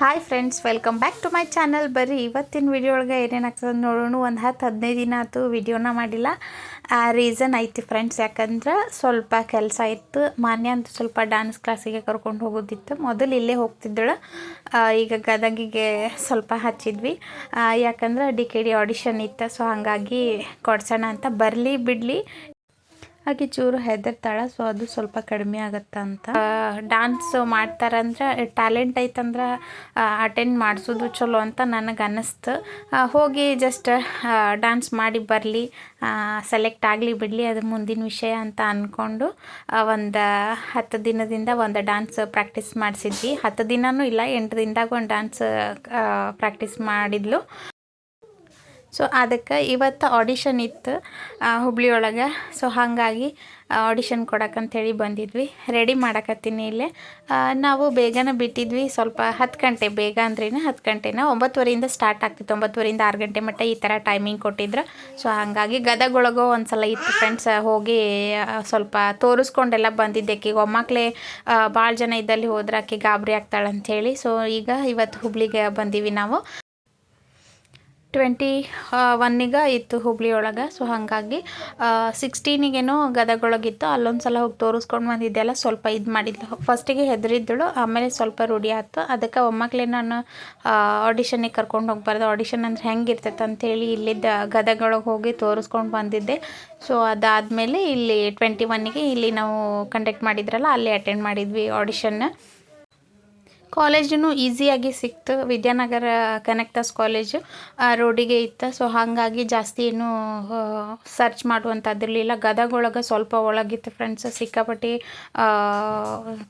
Hi friends welcome back to my channel ಬರ್ರಿ ಇವತ್ತಿನ video ಒಳಗೆ ಏನೇನು ಆಗ್ತದೆ ನೋಡೋಣ. ಒಂದು ಹತ್ತು ಹದಿನೈದು ದಿನ ಆಯ್ತು ವಿಡಿಯೋನ ಮಾಡಿಲ್ಲ. ಆ ರೀಸನ್ ಐತಿ ಫ್ರೆಂಡ್ಸ್ ಯಾಕಂದ್ರೆ ಸ್ವಲ್ಪ ಕೆಲಸ ಇತ್ತು. ಮಾನ್ಯ ಅಂತ ಸ್ವಲ್ಪ ಡ್ಯಾನ್ಸ್ ಕ್ಲಾಸಿಗೆ ಕರ್ಕೊಂಡು ಹೋಗೋದಿತ್ತು. ಮೊದಲು ಇಲ್ಲೇ ಹೋಗ್ತಿದ್ದಳು. ಈಗ ಗದಗಿಗೆ ಸ್ವಲ್ಪ ಹಚ್ಚಿದ್ವಿ. ಯಾಕಂದ್ರೆ ಡಿ ಕೆ ಡಿ ಆಡಿಷನ್ ಇತ್ತು ಸೊ ಹಾಗಾಗಿ ಕೊಡ್ಸೋಣ ಅಂತ ಬರಲಿ ಬಿಡಲಿ. ಹಾಗೆ ಚೂರು ಹೆದರ್ತಾಳೆ ಸೊ ಅದು ಸ್ವಲ್ಪ ಕಡಿಮೆ ಆಗತ್ತ ಅಂತ. ಡ್ಯಾನ್ಸ್ ಮಾಡ್ತಾರಂದ್ರೆ ಟ್ಯಾಲೆಂಟ್ ಐತಂದ್ರೆ ಅಟೆಂಡ್ ಮಾಡಿಸೋದು ಚಲೋ ಅಂತ ನನಗೆ ಅನ್ನಿಸ್ತು ಹೋಗಿ ಜಸ್ಟ್ ಡ್ಯಾನ್ಸ್ ಮಾಡಿ ಬರಲಿ ಸೆಲೆಕ್ಟ್ ಆಗಲಿ ಬಿಡಲಿ ಅದು ಮುಂದಿನ ವಿಷಯ ಅಂತ ಅಂದ್ಕೊಂಡು ಒಂದು ಹತ್ತು ದಿನದಿಂದ ಒಂದು ಡ್ಯಾನ್ಸ್ ಪ್ರಾಕ್ಟೀಸ್ ಮಾಡಿಸಿದ್ವಿ. ಹತ್ತು ದಿನವೂ ಇಲ್ಲ, ಎಂಟು ದಿನದಾಗ ಒಂದು ಡ್ಯಾನ್ಸ್ ಪ್ರಾಕ್ಟೀಸ್ ಮಾಡಿದ್ಲು. ಸೊ ಅದಕ್ಕೆ ಇವತ್ತು ಆಡಿಷನ್ ಇತ್ತು ಹುಬ್ಳಿ ಒಳಗೆ ಸೊ ಹಾಗಾಗಿ ಆಡಿಷನ್ ಕೊಡಕ್ಕಂಥೇಳಿ ಬಂದಿದ್ವಿ. ರೆಡಿ ಮಾಡಕತ್ತೀನಿ ಇಲ್ಲೇ. ನಾವು ಬೇಗನೆ ಬಿಟ್ಟಿದ್ವಿ, ಸ್ವಲ್ಪ ಹತ್ತು ಗಂಟೆ, ಬೇಗ ಅಂದ್ರೇ ಹತ್ತು ಗಂಟೆನ. ಒಂಬತ್ತುವರೆಯಿಂದ ಸ್ಟಾರ್ಟ್ ಆಗ್ತಿತ್ತು. ಒಂಬತ್ತುವರೆಯಿಂದ ಆರು ಗಂಟೆ ಮಟ್ಟ ಈ ಥರ ಟೈಮಿಂಗ್ ಕೊಟ್ಟಿದ್ರು. ಸೊ ಹಾಗಾಗಿ ಗದಗೊಳಗೋ ಒಂದು ಸಲ ಇತ್ತು ಫ್ರೆಂಡ್ಸ್ ಹೋಗಿ ಸ್ವಲ್ಪ ತೋರಿಸ್ಕೊಂಡೆಲ್ಲ ಬಂದಿದ್ದೆ. ಆಕಿಗೆ ಒಮ್ಮಕ್ಕಳೇ ಭಾಳ ಜನ ಇದ್ದಲ್ಲಿ ಹೋದ್ರೆ ಆಕೆ ಗಾಬರಿ ಆಗ್ತಾಳೆ ಅಂಥೇಳಿ ಸೊ ಈಗ ಇವತ್ತು ಹುಬ್ಳಿಗೆ ಬಂದೀವಿ ನಾವು. ಟ್ವೆಂಟಿ ಒನ್ನಿಗೆ ಇತ್ತು ಹುಬ್ಳಿ ಒಳಗೆ ಸೊ ಹಾಗಾಗಿ ಸಿಕ್ಸ್ಟೀನಿಗೇನೋ ಗದಗೊಳಗಿತ್ತು. ಅಲ್ಲೊಂದು ಸಲ ಹೋಗಿ ತೋರಿಸ್ಕೊಂಡು ಬಂದಿದ್ದೆಲ್ಲ ಸ್ವಲ್ಪ ಇದು ಮಾಡಿದ್ಲು. ಫಸ್ಟಿಗೆ ಹೆದರಿದ್ದಳು ಆಮೇಲೆ ಸ್ವಲ್ಪ ರೂಢಿ ಆಯ್ತು. ಅದಕ್ಕೆ ಒಮ್ಮಕ್ಳೆ ನಾನು ಆಡಿಷನಿಗೆ ಕರ್ಕೊಂಡು ಹೋಗ್ಬಾರ್ದು. ಆಡಿಷನ್ ಅಂದ್ರೆ ಹೆಂಗಿರ್ತೈತೆ ಅಂತೇಳಿ ಇಲ್ಲಿದ್ದ ಗದಗೊಳಗೆ ಹೋಗಿ ತೋರಿಸ್ಕೊಂಡು ಬಂದಿದ್ದೆ. ಸೊ ಅದಾದಮೇಲೆ ಇಲ್ಲಿ ಟ್ವೆಂಟಿ ಒನ್ನಿಗೆ ಇಲ್ಲಿ ನಾವು ಕಂಡಕ್ಟ್ ಮಾಡಿದ್ರಲ್ಲ, ಅಲ್ಲಿ ಅಟೆಂಡ್ ಮಾಡಿದ್ವಿ ಆಡಿಷನ್ನ ಕಾಲೇಜೂ ಈಸಿಯಾಗಿ ಸಿಕ್ತು. ವಿದ್ಯಾನಗರ ಕನೆಕ್ಟಸ್ ಕಾಲೇಜು ರೋಡಿಗೆ ಇತ್ತು. ಸೊ ಹಾಗಾಗಿ ಜಾಸ್ತಿ ಏನು ಸರ್ಚ್ ಮಾಡುವಂಥದ್ದಿರಲಿಲ್ಲ. ಗದಗೊಳಗೆ ಸ್ವಲ್ಪ ಒಳಗಿತ್ತು ಫ್ರೆಂಡ್ಸ್ ಸಿಕ್ಕಾಪಟ್ಟಿ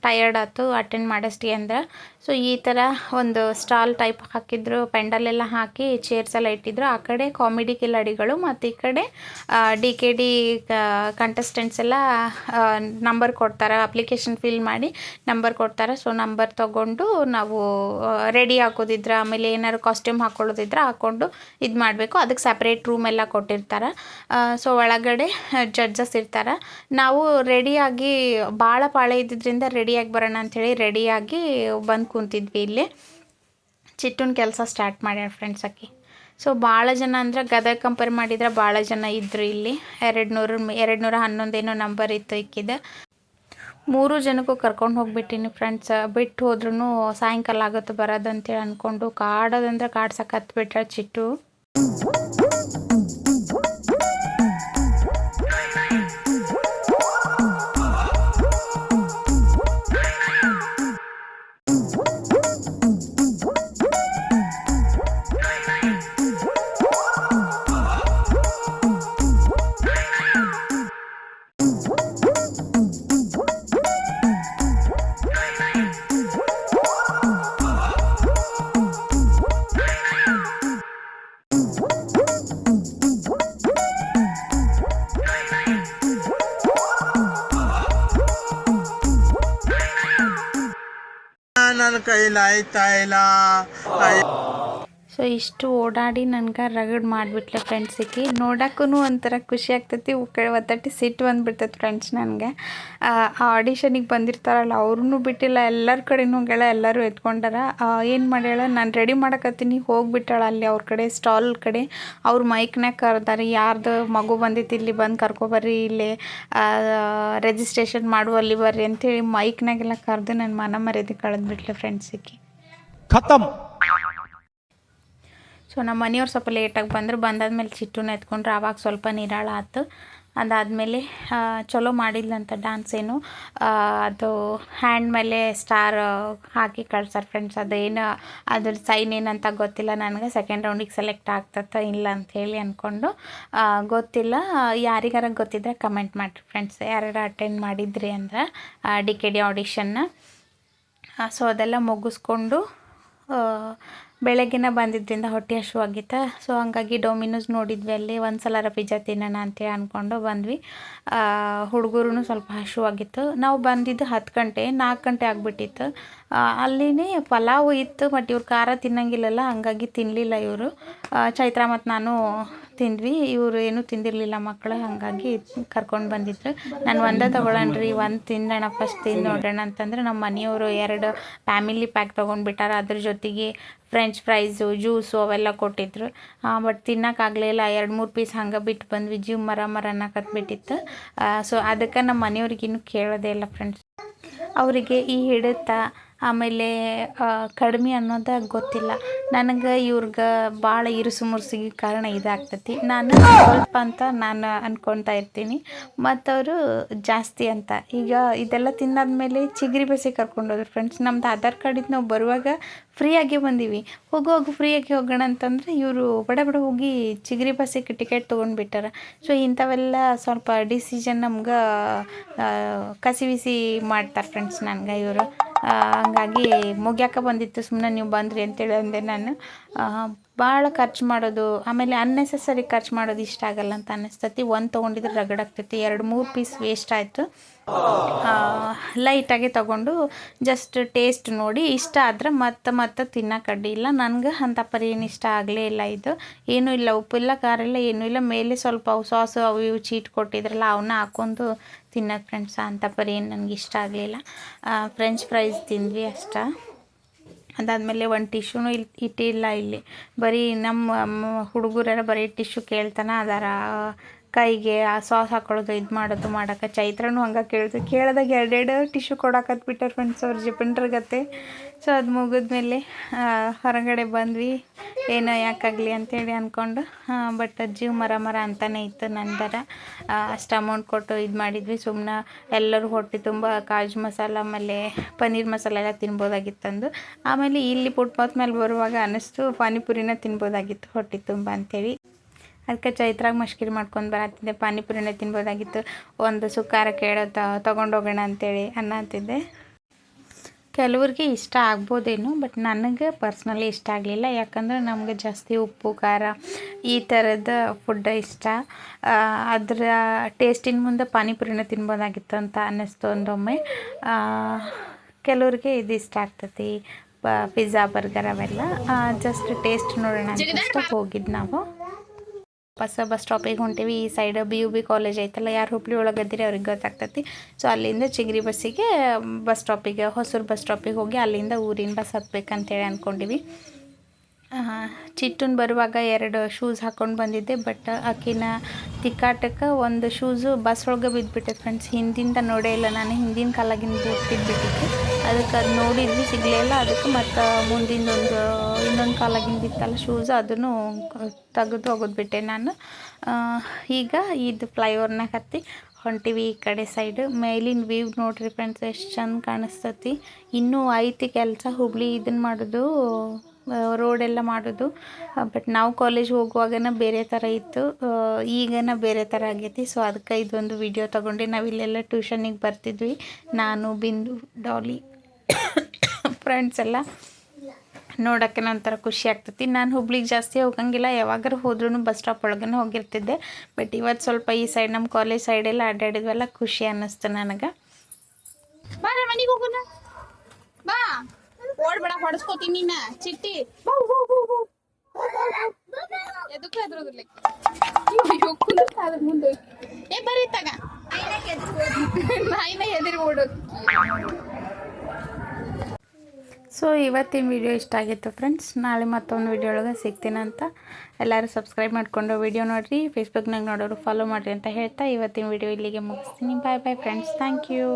ಟಯರ್ಡ್ ಆಯ್ತು ಅಟೆಂಡ್ ಮಾಡಿಸ್ಟಿ ಅಂದ್ರೆ. ಸೊ ಈ ಥರ ಒಂದು ಸ್ಟಾಲ್ ಟೈಪ್ ಹಾಕಿದ್ರು. ಪೆಂಡಲೆಲ್ಲ ಹಾಕಿ ಚೇರ್ಸ್ ಎಲ್ಲ ಇಟ್ಟಿದ್ರು. ಆ ಕಡೆ ಕಾಮಿಡಿ ಕಿಲಾಡಿಗಳು ಮತ್ತು ಈ ಕಡೆ ಡಿ ಕೆ ಡಿ ಕಂಟೆಸ್ಟೆಂಟ್ಸ್ ಎಲ್ಲ ನಂಬರ್ ಕೊಡ್ತಾರೆ. ಅಪ್ಲಿಕೇಶನ್ ಫಿಲ್ ಮಾಡಿ ನಂಬರ್ ಕೊಡ್ತಾರೆ. ಸೊ ನಂಬರ್ ತಗೊಂಡು ನಾವು ರೆಡಿ ಹಾಕೋದಿದ್ರೆ, ಆಮೇಲೆ ಏನಾದ್ರು ಕಾಸ್ಟ್ಯೂಮ್ ಹಾಕೊಳ್ಳೋದಿದ್ರೆ ಹಾಕ್ಕೊಂಡು ಇದು ಮಾಡಬೇಕು. ಅದಕ್ಕೆ ಸಪ್ರೇಟ್ ರೂಮ್ ಎಲ್ಲ ಕೊಟ್ಟಿರ್ತಾರೆ. ಸೊ ಒಳಗಡೆ ಜಡ್ಜಸ್ ಇರ್ತಾರೆ. ನಾವು ರೆಡಿಯಾಗಿ ಭಾಳ ಪಾಳೆ ಇದ್ದಿದ್ದರಿಂದ ರೆಡಿಯಾಗಿ ಬರೋಣ ಅಂಥೇಳಿ ರೆಡಿಯಾಗಿ ಬಂದು ಕುಂತಿದ್ವಿ ಇಲ್ಲಿ. ಚಿಟ್ಟುನ ಕೆಲಸ ಸ್ಟಾರ್ಟ್ ಮಾಡ್ಯಾರ ಫ್ರೆಂಡ್ಸ್ ಅಕ್ಕಿ ಸೊ ಭಾಳ ಜನ ಅಂದ್ರೆ ಗದಗ ಕಂಪೇರ್ ಮಾಡಿದ್ರೆ ಭಾಳ ಜನ ಇದ್ದರು ಇಲ್ಲಿ. ಎರಡು ನೂರು ಎರಡು ನೂರ ಹನ್ನೊಂದೇನೋ ನಂಬರ್ ಇತ್ತು ಇಕ್ಕಿದೆ ಮೂರು ಜನಕ್ಕೂ ಕರ್ಕೊಂಡು ಹೋಗ್ಬಿಟ್ಟಿನಿ ಫ್ರೆಂಡ್ಸ್ ಬಿಟ್ಟು ಹೋದ್ರೂ ಸಾಯಂಕಾಲ ಆಗುತ್ತೆ ಬರೋದಂತೇಳಿ ಅಂದ್ಕೊಂಡು ಕಾಡೋದಂದ್ರೆ ಕಾಡ್ಸಕ್ಕೆ ಹತ್ಬಿಟ್ರೆ ಚಿಟ್ಟು. ನನ್ನ ಕೈಲಾಯ್ತಾ ಇಲ್ಲ ಅಯ್ಯೋ. ಸೊ ಇಷ್ಟು ಓಡಾಡಿ ನನ್ಗೆ ರಗಡ್ ಮಾಡಿಬಿಟ್ಲೆ ಫ್ರೆಂಡ್ಸಿಗೆ ನೋಡೋಕ್ಕೂ ಒಂಥರ ಖುಷಿ ಆಗ್ತೈತಿ. ಒತ್ತಟ್ಟಿ ಸಿಟ್ಟು ಬಂದ್ಬಿಡ್ತೈತೆ ಫ್ರೆಂಡ್ಸ್ ನನಗೆ. ಆ ಆಡಿಷನಿಗೆ ಬಂದಿರ್ತಾರಲ್ಲ ಅವ್ರೂ ಬಿಟ್ಟಿಲ್ಲ, ಎಲ್ಲರ ಕಡೆನೂ ಗೆಳ ಎಲ್ಲರೂ ಎತ್ಕೊಂಡಾರ. ಏನು ಮಾಡ್ಯಾಳ, ನಾನು ರೆಡಿ ಮಾಡಕತ್ತೀನಿ, ಹೋಗಿಬಿಟ್ಟಾಳ ಅಲ್ಲಿ ಅವ್ರ ಕಡೆ ಸ್ಟಾಲ್ ಕಡೆ. ಅವ್ರ ಮೈಕ್ನಾಗ ಕರ್ದಾರೆ, ಯಾರ್ದು ಮಗು ಬಂದಿತ್ತು ಇಲ್ಲಿ ಬಂದು ಕರ್ಕೊಬರ್ರಿ ಇಲ್ಲಿ. ರಿಜಿಸ್ಟ್ರೇಷನ್ ಮಾಡು, ಅಲ್ಲಿ ಬರ್ರಿ ಅಂತೇಳಿ ಮೈಕ್ನಾಗೆಲ್ಲ ಕರೆದು ನನ್ನ ಮನ ಮರ್ಯಾದೆ ಕಳೆದ್ಬಿಟ್ಲೆ ಫ್ರೆಂಡ್ಸಿಗೆ ಖತಮ್. ಸೊ ನಮ್ಮ ಮನೆಯವ್ರು ಸ್ವಲ್ಪ ಲೇಟಾಗಿ ಬಂದರು. ಬಂದಾದ್ಮೇಲೆ ಚಿಟ್ಟುನ ಎತ್ಕೊಂಡ್ರು. ಆವಾಗ ಸ್ವಲ್ಪ ನಿರಾಳ ಆಯ್ತು ಅದಾದಮೇಲೆ ಚಲೋ ಮಾಡಿದ್ಲಂತ ಡ್ಯಾನ್ಸ್ ಏನು. ಅದು ಹ್ಯಾಂಡ್ ಮೇಲೆ ಸ್ಟಾರ್ ಹಾಕಿ ಕಳ್ಸಾರ ಫ್ರೆಂಡ್ಸ್ ಅದೇನು, ಅದ್ರ ಸೈನ್ ಏನಂತ ಗೊತ್ತಿಲ್ಲ ನನಗೆ. ಸೆಕೆಂಡ್ ರೌಂಡಿಗೆ ಸೆಲೆಕ್ಟ್ ಆಗ್ತತ್ತ ಇಲ್ಲ ಅಂತ ಹೇಳಿ ಅಂದ್ಕೊಂಡು ಗೊತ್ತಿಲ್ಲ. ಯಾರಿಗಾರ ಗೊತ್ತಿದ್ರೆ ಕಮೆಂಟ್ ಮಾಡಿರಿ ಫ್ರೆಂಡ್ಸ್ ಯಾರ್ಯಾರು ಅಟೆಂಡ್ ಮಾಡಿದ್ರಿ ಅಂದ್ರೆ ಡಿ ಕೆ ಡಿ ಆಡಿಷನ್ನ ಸೊ ಅದೆಲ್ಲ ಮುಗಿಸ್ಕೊಂಡು ಬೆಳಗ್ಗೆನ ಬಂದಿದ್ದರಿಂದ ಹೊಟ್ಟೆ ಹಸುವಾಗಿತ್ತು ಸೊ ಹಂಗಾಗಿ ಡೊಮಿನೋಸ್ ನೋಡಿದ್ವಿ ಅಲ್ಲಿ. ಒಂದು ಸಲ ಪಿಜ್ಜಾ ತಿನ್ನೋಣ ಅಂತೇಳಿ ಅಂದ್ಕೊಂಡು ಬಂದ್ವಿ. ಹುಡುಗರು ಸ್ವಲ್ಪ ಹಸುವಾಗಿತ್ತು ನಾವು ಬಂದಿದ್ದು ಹತ್ತು ಗಂಟೆ, ನಾಲ್ಕು ಗಂಟೆ ಆಗಿಬಿಟ್ಟಿತ್ತು. ಅಲ್ಲಿನೇ ಪಲಾವು ಇತ್ತು ಬಟ್ ಇವ್ರು ಖಾರ ತಿನ್ನಂಗಿಲ್ಲಲ್ಲ, ಹಂಗಾಗಿ ತಿನ್ನಲಿಲ್ಲ ಇವರು. ಚೈತ್ರ ಮತ್ತು ನಾನು ತಿಂದ್ವಿ. ಇವರು ಏನೂ ತಿಂದಿರಲಿಲ್ಲ ಮಕ್ಕಳು ಹಾಗಾಗಿ ಕರ್ಕೊಂಡು ಬಂದಿದ್ರು. ನಾನು ಒಂದೇ ರೀ ಒಂದು ತಿನ್ನೋಣ ಫಸ್ಟ್ ತಿಂದು ನೋಡೋಣ ಅಂತಂದ್ರೆ ನಮ್ಮ ಮನೆಯವರು ಎರಡು ಫ್ಯಾಮಿಲಿ ಪ್ಯಾಕ್ ತೊಗೊಂಡ್ಬಿಟ್ಟಾರ ಅದ್ರ ಜೊತೆಗೆ ಫ್ರೆಂಚ್ ಫ್ರೈಸು ಜ್ಯೂಸು ಅವೆಲ್ಲ ಕೊಟ್ಟಿದ್ರು. ಬಟ್ ತಿನ್ನೋಕ್ಕಾಗಲಿಲ್ಲ ಎರಡು ಮೂರು ಪೀಸ್ ಹಂಗೆ ಬಿಟ್ಟು ಬಂದ್ವಿ. ಜೀವ ಮರ ಮರ ಅನ್ನಕತ್ಬಿಟ್ಟಿತ್ತು ಸೊ ಅದಕ್ಕೆ ನಮ್ಮ ಮನೆಯವ್ರಿಗಿನ್ನೂ ಕೇಳೋದೇ ಇಲ್ಲ ಫ್ರೆಂಡ್ಸ್ ಅವರಿಗೆ ಈ ಹಿಡಿತ ಆಮೇಲೆ ಕಡಿಮೆ ಅನ್ನೋದು ಗೊತ್ತಿಲ್ಲ. ನನಗೆ ಇವ್ರಿಗೆ ಭಾಳ ಇರುಸು ಮುರುಸಿಗೆ ಕಾರಣ ಇದಾಗ್ತೈತಿ. ನಾನು ಸ್ವಲ್ಪ ಅಂತ ನಾನು ಅನ್ಕೊತಾ ಇರ್ತೀನಿ. ಮತ್ತವರು ಜಾಸ್ತಿ ಅಂತ. ಈಗ ಇದೆಲ್ಲ ತಿಂದಾದ್ಮೇಲೆ ಚಿಗ್ರಿ ಬಸ್ಸಿಗೆ ಕರ್ಕೊಂಡೋದ್ರು ಫ್ರೆಂಡ್ಸ್ ನಮ್ದು ಆಧಾರ್ ಕಾರ್ಡಿದ್ದು ನಾವು ಬರುವಾಗ ಫ್ರೀಯಾಗಿ ಬಂದೀವಿ. ಹೋಗಿ, ಹೋಗು ಫ್ರೀಯಾಗಿ ಹೋಗೋಣ ಅಂತಂದ್ರೆ ಇವರು ಬಡ ಬಡ ಹೋಗಿ ಚಿಗ್ರಿ ಬಸ್ಸಿಗೆ ಟಿಕೆಟ್ ತೊಗೊಂಡ್ಬಿಟ್ಟಾರ ಸೊ ಇಂಥವೆಲ್ಲ ಸ್ವಲ್ಪ ಡಿಸಿಷನ್ ನಮ್ಗೆ ಕಸಿವಿಸಿ ಮಾಡ್ತಾರೆ ಫ್ರೆಂಡ್ಸ್ ನನಗೆ ಇವರು. ಹಂಗಾಗಿ ಮುಗ್ಯಾಕೆ ಬಂದಿತ್ತು ಸುಮ್ಮನೆ ನೀವು ಬಂದ್ರಿ ಅಂತೇಳಿ ಅಂದೆ ನಾನು. ಭಾಳ ಖರ್ಚು ಮಾಡೋದು, ಆಮೇಲೆ ಅನ್ನೆಸೆಸರಿ ಖರ್ಚು ಮಾಡೋದು ಇಷ್ಟ ಆಗಲ್ಲ ಅಂತ ಅನ್ನಿಸ್ತತಿ. ಒಂದು ತೊಗೊಂಡಿದ್ರೆ ರಗಡಾಗ್ತೈತಿ ಎರಡು ಮೂರು ಪೀಸ್ ವೇಸ್ಟ್ ಆಯಿತು. ಲೈಟಾಗಿ ತಗೊಂಡು ಜಸ್ಟ್ ಟೇಸ್ಟ್ ನೋಡಿ ಇಷ್ಟ ಆದ್ರೆ ಮತ್ತೆ ಮತ್ತೆ ಇಲ್ಲ. ನನಗೆ ಅಂಥ ಪರಿ ಏನು ಇಷ್ಟ ಆಗಲೇ ಇಲ್ಲ ಇದು. ಏನೂ ಇಲ್ಲ ಉಪ್ಪಿಲ್ಲ ಖಾರ ಇಲ್ಲ, ಏನೂ ಇಲ್ಲ. ಮೇಲೆ ಸ್ವಲ್ಪ ಸಾಸು ಅವು ಇವು ಚೀಟ್ ಕೊಟ್ಟಿದ್ರಲ್ಲ ಅವನ್ನ ಹಾಕೊಂಡು ತಿನ್ನಕ್ಕೆ ಫ್ರೆಂಡ್ಸ್ ಅಂತ ಪರಿ ಏನು ನನಗೆ ಇಷ್ಟ ಆಗಲಿಲ್ಲ ಫ್ರೆಂಚ್ ಫ್ರೈಸ್ ತಿಂದ್ವಿ ಅಷ್ಟ. ಅದಾದಮೇಲೆ ಒಂದು ಟಿಶ್ಯೂನು ಇಲ್ಲಿ ಇಟ್ಟಿಲ್ಲ ಇಲ್ಲಿ. ಬರೀ ನಮ್ಮ ಹುಡುಗರೆಲ್ಲ ಬರೀ ಟಿಶ್ಯೂ ಕೇಳ್ತಾನೆ, ಅದಾರ ಕೈಗೆ ಆ ಸಾಸ್ ಹಾಕೊಳ್ಳೋದು, ಇದು ಮಾಡೋದು ಮಾಡೋಕೆ ಚೈತ್ರನು ಹಂಗೆ ಕೇಳಿದೆ ಕೇಳಿದಾಗ ಎರಡೆರಡು ಟಿಶ್ಯೂ ಕೊಡಕತ್ಬಿಟ್ಟಾರೆ ಫ್ರೆಂಡ್ಸ್ ಅವ್ರ ಗತೆ. ಸೊ ಅದು ಮುಗಿದ್ಮೇಲೆ ಹೊರಗಡೆ ಬಂದ್ವಿ. ಏನೋ ಯಾಕಾಗಲಿ ಅಂತೇಳಿ ಅಂದ್ಕೊಂಡು ಬಟ್ ಅಜ್ಜಿ ಮರ ಮರ ಅಂತಲೇ ಇತ್ತು ನಂತರ ಅಷ್ಟು ಅಮೌಂಟ್ ಕೊಟ್ಟು ಇದು ಮಾಡಿದ್ವಿ. ಸುಮ್ಮನೆ ಎಲ್ಲರೂ ಹೊಟ್ಟೆ ತುಂಬ ಕಾಜು ಮಸಾಲ, ಆಮೇಲೆ ಪನ್ನೀರ್ ಮಸಾಲ ಎಲ್ಲ ತಿನ್ಬೋದಾಗಿತ್ತಂದು. ಆಮೇಲೆ ಇಲ್ಲಿ ಫುಟ್ಪಾತ್ ಮೇಲೆ ಬರುವಾಗ ಅನ್ನಿಸ್ತು ಪಾನಿಪುರಿನ ತಿನ್ಬೋದಾಗಿತ್ತು ಹೊಟ್ಟೆ ತುಂಬ ಅಂತೇಳಿ. ಅದಕ್ಕೆ ಚೈತ್ರಾಗ ಮಶ್ಕಿರಿ ಮಾಡ್ಕೊಂಡು ಬರತ್ತಿದ್ದೆ ಪಾನಿಪುರಿನ ತಿನ್ಬೋದಾಗಿತ್ತು. ಒಂದು ಸುಖಾರ ಕೇಳೋ ತೊಗೊಂಡೋಗೋಣ ಅಂತೇಳಿ ಅನ್ನತ್ತಿದ್ದೆ ಕೆಲವ್ರಿಗೆ ಇಷ್ಟ ಆಗ್ಬೋದೇನು, ಬಟ್ ನನಗೆ ಪರ್ಸ್ನಲಿ ಇಷ್ಟ ಆಗಲಿಲ್ಲ. ಯಾಕಂದ್ರೆ ನಮಗೆ ಜಾಸ್ತಿ ಉಪ್ಪು, ಖಾರ ಈ ಥರದ ಫುಡ್ ಇಷ್ಟ. ಅದರ ಟೇಸ್ಟಿನ ಮುಂದೆ ಪಾನಿಪುರಿನ ತಿನ್ಬೋದಾಗಿತ್ತು ಅಂತ ಅನ್ನಿಸ್ತು ಒಂದೊಮ್ಮೆ. ಕೆಲವ್ರಿಗೆ ಇದು ಇಷ್ಟ ಆಗ್ತೈತಿ. ಪಿಜ್ಜಾ, ಬರ್ಗರ್ ಅವೆಲ್ಲ. ಜಸ್ಟ್ ಟೇಸ್ಟ್ ನೋಡೋಣ ಅಂತ ಹೋಗಿದ್ದು ನಾವು. ಹೊಸ ಬಸ್ ಸ್ಟಾಪಿಗೆ ಹೊಂಟೀವಿ. ಈ side B U B college ಐತಲ್ಲ, ಯಾರು ಹುಬ್ಳಿ ಒಳಗದಿರಿ ಅವ್ರಿಗೆ ಗೊತ್ತಾಗ್ತೈತಿ. ಸೊ ಅಲ್ಲಿಂದ ಚಿಗ್ರಿ ಬಸ್ಸಿಗೆ ಬಸ್ ಸ್ಟಾಪಿಗೆ ಹೊಸೂರು ಬಸ್ ಸ್ಟಾಪಿಗೆ ಹೋಗಿ ಅಲ್ಲಿಂದ ಊರಿನ ಬಸ್ ಹತ್ಬೇಕಂತೇಳಿ ಅಂದ್ಕೊಂಡಿವಿ ಚಿಟ್ಟನ್ ಬರುವಾಗ ಎರಡು ಶೂಸ್ ಹಾಕ್ಕೊಂಡು ಬಂದಿದ್ದೆ ಬಟ್ ಆಕಿನ ತಿಕ್ಕಾಟಕ್ಕೆ ಒಂದು ಶೂಸು ಬಸ್ ಒಳಗೆ ಬಿದ್ದುಬಿಟ್ಟೆ ಫ್ರೆಂಡ್ಸ್ ಹಿಂದಿಂದ ನೋಡೇ ಇಲ್ಲ, ನಾನು ಹಿಂದಿನ ಕಾಲಾಗಿಂದ ಬಿದ್ದುಬಿಟ್ಟಿತ್ತು ಅದಕ್ಕೆ ಅದು ನೋಡಿದ್ವಿ ಸಿಗಲಿಲ್ಲ ಅದಕ್ಕೆ ಮತ್ತು ಮುಂದಿಂದೊಂದು ಇನ್ನೊಂದು ಕಾಲಾಗಿಂದ ಇತ್ತಲ್ಲ ಶೂಸ್ ಅದನ್ನು ತೆಗೆದು ಹೋಗೋದ್ಬಿಟ್ಟೆ ನಾನು. ಈಗ ಇದು ಫ್ಲೈಓವರ್ನಾಗ ಹತ್ತಿ ಹೊಂಟಿವಿ ಈ ಕಡೆ ಸೈಡ್ ಮೇಲಿನ ವ್ಯೂ ನೋಡ್ರಿ ಫ್ರೆಂಡ್ಸ್ ಎಷ್ಟು ಚಂದ ಕಾಣಿಸ್ತತಿ. ಇನ್ನೂ ಐತಿ ಕೆಲಸ ಹುಬ್ಳಿ ಇದನ್ನು ಮಾಡೋದು ರೋಡ್ ಎಲ್ಲ ಮಾಡೋದು. ಬಟ್ ನಾವು ಕಾಲೇಜ್ ಹೋಗುವಾಗನ ಬೇರೆ ಥರ ಇತ್ತು. ಈಗನ ಬೇರೆ ಥರ ಆಗೈತಿ. ಸೊ ಅದಕ್ಕೆ ಇದೊಂದು ವಿಡಿಯೋ ತೊಗೊಂಡು. ನಾವು ಇಲ್ಲೆಲ್ಲ ಟ್ಯೂಷನಿಗೆ ಬರ್ತಿದ್ವಿ. ನಾನು, ಬಿಂದು, ಡಾಲಿ. ಫ್ರೆಂಡ್ಸ್ ಎಲ್ಲ ನೋಡೋಕ್ಕೆ ನಂತರ ಖುಷಿ ಆಗ್ತೈತಿ. ನಾನು ಹುಬ್ಳಿಗೆ ಜಾಸ್ತಿ ಹೋಗಂಗಿಲ್ಲ. ಯಾವಾಗಾರು ಹೋದ್ರೂ ಬಸ್ ಸ್ಟಾಪ್ ಒಳಗನೆ ಹೋಗಿರ್ತಿದ್ದೆ. ಬಟ್ ಇವತ್ತು ಸ್ವಲ್ಪ ಈ ಸೈಡ್ ನಮ್ಮ ಕಾಲೇಜ್ ಸೈಡೆಲ್ಲ ಅಡ್ಡಾಡಿದ್ವೆಲ್ಲ ಖುಷಿ ಅನ್ನಿಸ್ತು ನನಗೆ. ಮನೆಗೆ ಬಾ. ಮುಂದೆ. ಏ, ಬರೀ ತಗ. ನಾಯಿನ ಎದುರು ಓಡೋದು. ಸೊ, ಇವತ್ತಿನ ವಿಡಿಯೋ ಇಷ್ಟ ಆಗಿತ್ತು ಫ್ರೆಂಡ್ಸ್ ನಾಳೆ ಮತ್ತೊಂದು ವಿಡಿಯೋ ಒಳಗೆ ಸಿಗ್ತೀನಂತ ಎಲ್ಲರೂ ಸಬ್ಸ್ಕ್ರೈಬ್ ಮಾಡಿಕೊಂಡು ವಿಡಿಯೋ ನೋಡಿರಿ. ಫೇಸ್ಬುಕ್ನಾಗ ನೋಡೋರು ಫಾಲೋ ಮಾಡಿರಿ ಅಂತ ಹೇಳ್ತಾ ಇವತ್ತಿನ ವಿಡಿಯೋ ಇಲ್ಲಿಗೆ ಮುಗಿಸ್ತೀನಿ. Bye bye friends thank you